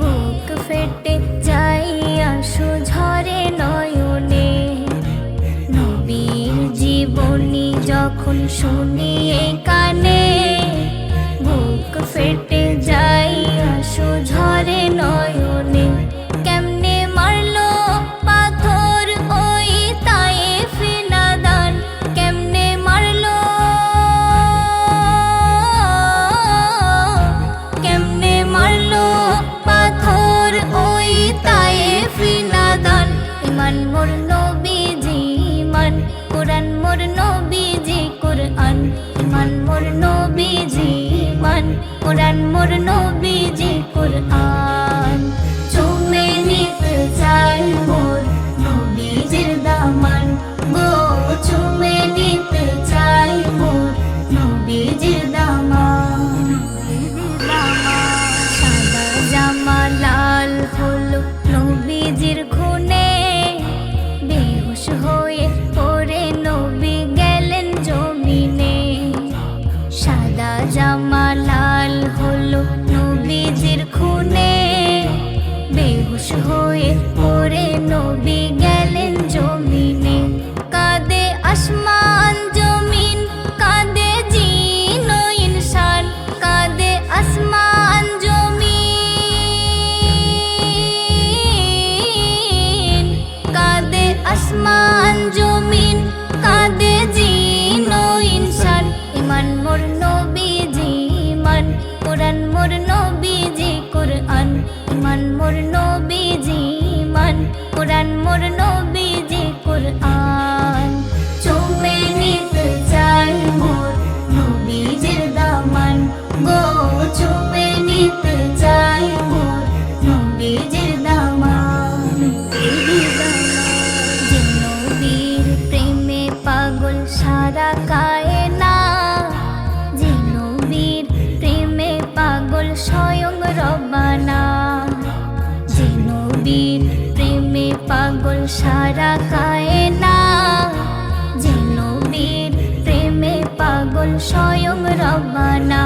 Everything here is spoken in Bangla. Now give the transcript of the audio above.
শুনিয়ে ফেটে যাই ঝরে জীবনী যখন শুনি কানে বুক ফেটে ইমান মোর নবীজি মান কোরআন মোর নবীজি কোরআন মান মোর নবীজি মান কোরআন মোর নবী গেলেন জমিনে। কাঁদে আসমান জমিন কাঁদে জিন ইনসান। কাঁদে আসমান জমিন কাঁদে আসমান। নবীজি কোরআন। চুমে নিতে চাই মোর দামান। গো চুমে নিতে চাই মোর দামান। যে নবীর প্রেমে পাগল সারা কায়না যে নবীর প্রেমে পাগল স্বয়ং রবানা যে নবীর পাগল সারা কায়না যেন বীর প্রেমে পাগল স্বয়ং রবানা।